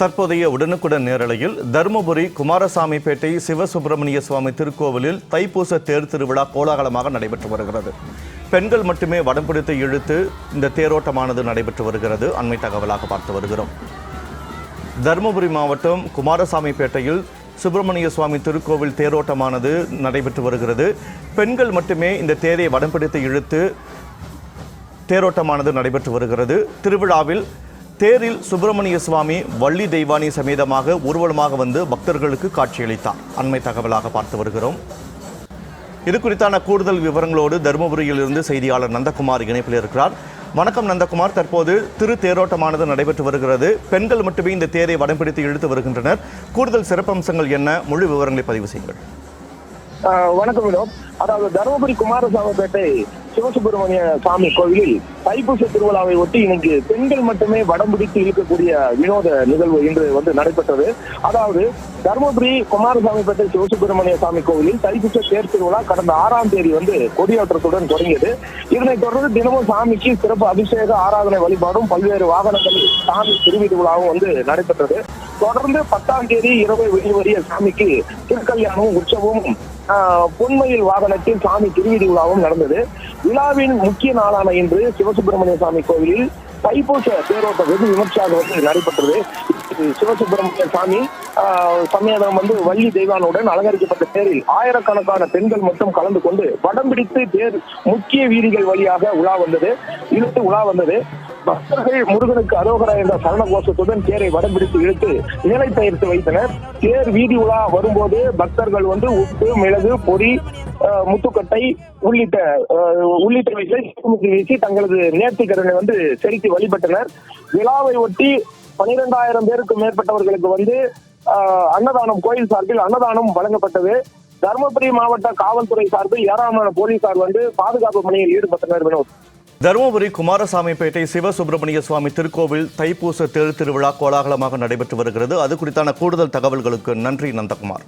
தற்போதைய உடனுக்குடன் நேரலையில் தருமபுரி குமாரசாமிப்பேட்டை சிவசுப்பிரமணிய சுவாமி திருக்கோவிலில் தைப்பூச தேர் திருவிழா கோலாகலமாக நடைபெற்று வருகிறது. பெண்கள் மட்டுமே வடம் பிடித்து இழுத்து இந்த தேரோட்டமானது நடைபெற்று வருகிறது. அண்மை தகவலாக பார்த்து வருகிறோம். தருமபுரி மாவட்டம் குமாரசாமிப்பேட்டையில் சுப்பிரமணிய சுவாமி திருக்கோவில் தேரோட்டமானது நடைபெற்று வருகிறது. பெண்கள் மட்டுமே இந்த தேரை வடம் பிடித்து இழுத்து தேரோட்டமானது நடைபெற்று வருகிறது. திருவிழாவில் தேரில் சுப்பிரமணிய சுவாமி வள்ளி தெய்வானி சமேதமாக ஊர்வலமாக வந்து பக்தர்களுக்கு காட்சியளித்தார். அண்மை தகவலாக பார்த்து வருகிறோம். இது குறித்தான கூடுதல் விவரங்களோடு தருமபுரியிலிருந்து செய்தியாளர் நந்தகுமார் இணைப்பில் இருக்கிறார். வணக்கம் நந்தகுமார். தற்போது திரு தேரோட்டமானது நடைபெற்று வருகிறது. பெண்கள் மட்டுமே இந்த தேரை வடம் பிடித்து இழுத்து வருகின்றனர். கூடுதல் சிறப்பம்சங்கள் என்ன? முழு விவரங்களை பதிவு செய்யுங்கள். வணக்கம் அதாவது தருமபுரி குமாரசாமிப்பேட்டை சிவசுப்பிரமணிய சாமி கோவிலில் தைப்பூச திருவிழாவை ஒட்டி இன்னைக்கு பெண்கள் மட்டுமே வடம் பிடித்து இழுக்கக்கூடிய வினோத நிகழ்வு இன்று வந்து நடைபெற்றது. அதாவது தருமபுரி குமாரசாமிப்பேட்டை சிவசுப்பிரமணிய சாமி கோவிலில் தைப்பூச தேர் திருவிழா கடந்த ஆறாம் தேதி வந்து கொடியேற்றத்துடன் தொடங்கியது. இதனைத் தொடர்ந்து தினமும் சாமிக்கு சிறப்பு அபிஷேக ஆராதனை வழிபாடும் பல்வேறு வாகனங்களில் சாமி திருவிழாவும் வந்து நடைபெற்றது. தொடர்ந்து பத்தாம் தேதி இரவு வெளிவரிய சாமிக்கு திருக்கல்யாணமும் உற்சவமும் பொன்மயில் வாகனத்தில் சாமி திருவிதி விழாவும் நடந்தது. விழாவின் முக்கிய நாளான இன்று சிவசுப்பிரமணிய சாமி கோவிலில் தைப்பூச தேரோட்டம் வந்து விமர்சையாக வந்து நடைபெற்றது. சிவசுப்பிரமணிய சாமி ஆஹ், சமேதம் வந்து வள்ளி தெய்வானுடன் அலங்கரிக்கப்பட்ட தேரில் ஆயிரக்கணக்கான பெண்கள் மட்டும் கலந்து கொண்டு வடம் பிடித்து தேர் முக்கிய வீதிகள் வழியாக உலா வந்தது. இழுத்து உலா வந்தது. பக்தர்கள் முருகனுக்கு அரோகரா என்ற சரண கோஷத்துடன் தேரை வடம்பிடித்து இழுத்து நிலை பயிர்த்து வைத்தனர். தேர் வீதி உலா வரும்போது பக்தர்கள் வந்து உப்பு மிளகு பொறி முத்துக்கட்டை உள்ளிட்ட அஹ், உள்ளிட்டவைகளை வீசி தங்களது நேர்த்திக்கடனை வந்து செலுத்தி வழிபட்டனர். விழாவை ஒட்டி பனிரெண்டாயிரம் பேருக்கும் மேற்பட்டவர்களுக்கு வந்து அன்னதானம் கோயில் சார்பில் அன்னதானம் வழங்கப்பட்டது. தருமபுரி மாவட்ட காவல்துறை சார்பில் ஏராளமான போலீசார் வந்து பாதுகாப்பு பணியில் ஈடுபட்டனர் வினோத். தருமபுரி குமாரசாமிப்பேட்டை சிவசுப்பிரமணிய சுவாமி திருக்கோவில் தைப்பூச தேர் திருவிழா கோலாகலமாக நடைபெற்று வருகிறது. அது குறித்தான கூடுதல் தகவல்களுக்கு நன்றி நந்தகுமார்.